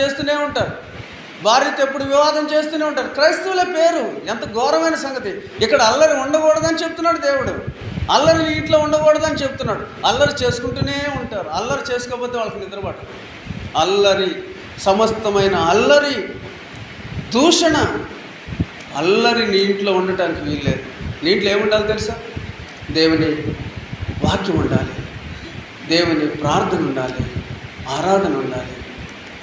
చేస్తూనే ఉంటారు. భార్యతో ఎప్పుడు వివాదం చేస్తూనే ఉంటారు. క్రైస్తవుల పేరు ఎంత ఘోరమైన సంగతి. ఇక్కడ అల్లరి ఉండకూడదని చెప్తున్నాడు దేవుడు. అల్లరి ఇంట్లో ఉండకూడదని చెప్తున్నాడు. అల్లరి చేసుకుంటూనే ఉంటారు. అల్లరి చేసుకోకపోతే వాళ్ళకి నిద్రపడదు. అల్లరి సమస్తమైన అల్లరి దూషణ. అల్లరి నీ ఇంట్లో ఉండటానికి వీల్లేదు. నీ ఇంట్లో ఏముండాలి తెలుసా? దేవుని వాక్యం ఉండాలి. దేవుని ప్రార్థన ఉండాలి. ఆరాధన ఉండాలి.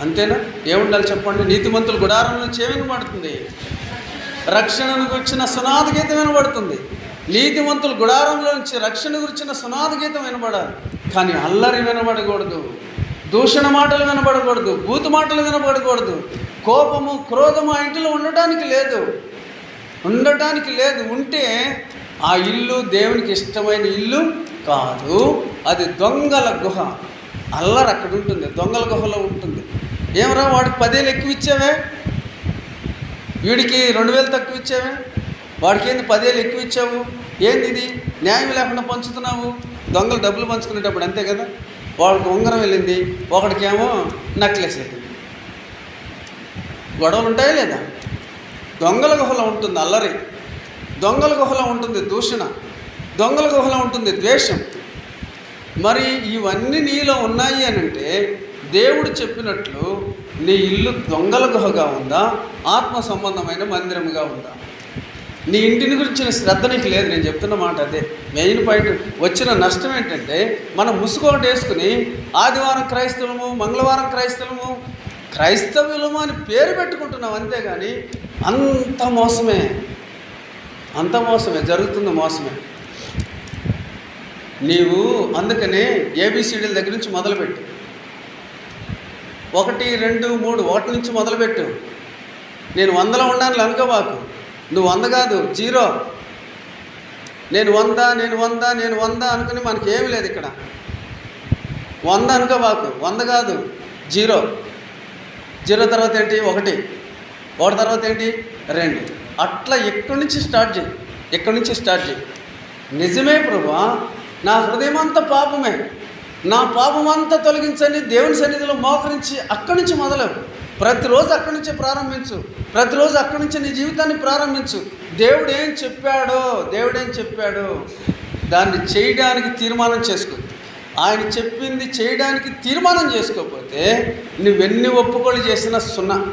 అంతేనా? ఏముండాలి చెప్పండి? నీతిమంతుల గుడారం నుంచి ఏమి వినబడుతుంది రక్షణను గురించిన సునాద గీతం వినబడుతుంది. నీతిమంతుల గుడారంలో నుంచి రక్షణ గురించిన సునాద గీతం వినబడాలి. కానీ అల్లరి వినబడకూడదు. దూషణ మాటలు వినబడకూడదు. బూతు మాటలు వినబడకూడదు. కోపము క్రోధము ఆ ఇంటిలో ఉండటానికి లేదు. ఉండటానికి లేదు. ఉంటే ఆ ఇల్లు దేవునికి ఇష్టమైన ఇల్లు కాదు. అది దొంగల గుహ. అల్లరి అక్కడ ఉంటుంది దొంగల గుహలో ఉంటుంది. ఏమరా వాడికి పదేళ్ళు ఎక్కువ ఇచ్చావే? వీడికి రెండు వేలు తక్కువ ఇచ్చావే? వాడికి ఏంది పదేళ్ళు ఎక్కువ ఇచ్చావు? ఏంది ఇది? న్యాయం లేకుండా పంచుతున్నావు? దొంగలు డబ్బులు పంచుకునేటప్పుడు అంతే కదా? వాడికి ఉంగరం వెళ్ళింది ఒకడికేమో నక్లెస్ వెళ్ళింది గొడవలు ఉంటాయా లేదా? దొంగల గుహలో ఉంటుంది అల్లరి. దొంగల గుహలో ఉంటుంది దూషణ. దొంగల గుహలో ఉంటుంది ద్వేషం. మరి ఇవన్నీ నీలో ఉన్నాయి అని అంటే దేవుడు చెప్పినట్లు నీ ఇల్లు దొంగల గుహగా ఉందా? ఆత్మ సంబంధమైన మందిరముగా ఉందా? నీ ఇంటిని గురించిన శ్రద్ధ నీకు లేదు. నేను చెప్తున్న మాట అదే. మెయిన్ పాయింట్ వచ్చిన నష్టం ఏంటంటే మనం ముసుగు వేసుకుని ఆదివారం క్రైస్తవము మంగళవారం క్రైస్తవము క్రైస్తవులము అని పేరు పెట్టుకుంటున్నాం అంతేగాని అంత మోసమే. అంత మోసమే. జరుగుతుంది మోసమే. నీవు అందుకనే ఏబిసిడీల దగ్గర నుంచి మొదలుపెట్టు. ఒకటి రెండు మూడు ఒకటి నుంచి మొదలుపెట్టు. నేను వందలో ఉన్నాను అనుకోవాకు నువ్వు వంద కాదు జీరో. నేను వంద నేను వంద నేను వంద అనుకుని మనకి ఏమి లేదు ఇక్కడ. వంద అనుకోవాకు వంద కాదు జీరో. జీరో తర్వాత ఏంటి? ఒకటి. ఒకటి తర్వాత ఏంటి? రెండు. అట్లా ఎక్కడి నుంచి స్టార్ట్ చేయి? ఎక్కడి నుంచి స్టార్ట్ చేయి? నిజమే ప్రభా నా హృదయం అంతా పాపమే. నా పాపం అంతా తొలగించని దేవుని సన్నిధిలో మోకరించి అక్కడి నుంచి మొదలవు ప్రతిరోజు అక్కడి నుంచే ప్రారంభించు. ప్రతిరోజు అక్కడి నుంచి నీ జీవితాన్ని ప్రారంభించు. దేవుడు ఏం చెప్పాడో దేవుడు ఏం చెప్పాడో దాన్ని చేయడానికి తీర్మానం చేసుకో. ఆయన చెప్పింది చేయడానికి తీర్మానం చేసుకోకపోతే నువ్వెన్ని ఒప్పుకోలు చేసినా సున్నా.